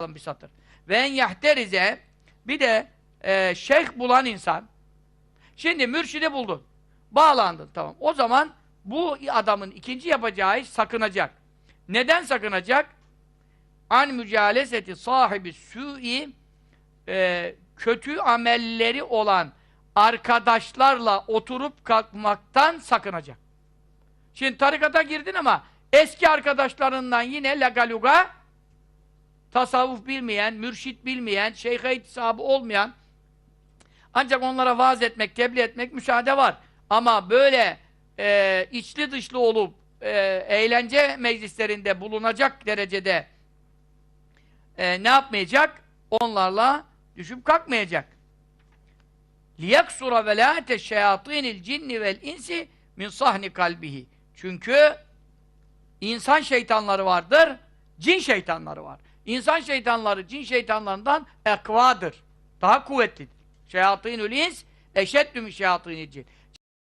bir satır. Ve en yahterize bir de e, şeyh bulan insan şimdi mürşidi buldun. Bağlandın tamam. O zaman bu adamın ikinci yapacağı iş sakınacak. Neden sakınacak? An mücaleseti sahibi su'i e, kötü amelleri olan arkadaşlarla oturup kalkmaktan sakınacak. Şimdi tarikata girdin ama eski arkadaşlarından yine lagaluga tasavvuf bilmeyen, mürşit bilmeyen, şeyhe itisabı olmayan ancak onlara vaaz etmek, tebliğ etmek müsaade var. Ama böyle e, içli dışlı olup e, eğlence meclislerinde bulunacak derecede e, ne yapmayacak? Onlarla düşüp kalkmayacak. لِيَكْسُرَ وَلَاتَ الشَّيَاطِينِ الْجِنِّ وَالْاِنْسِ min sahni kalbihi. Çünkü insan şeytanları vardır, cin şeytanları var. İnsan şeytanları cin şeytanlarından ekvadır. Daha kuvvetlidir. Şeyatînül ins eşeddü min şeyatînil cin.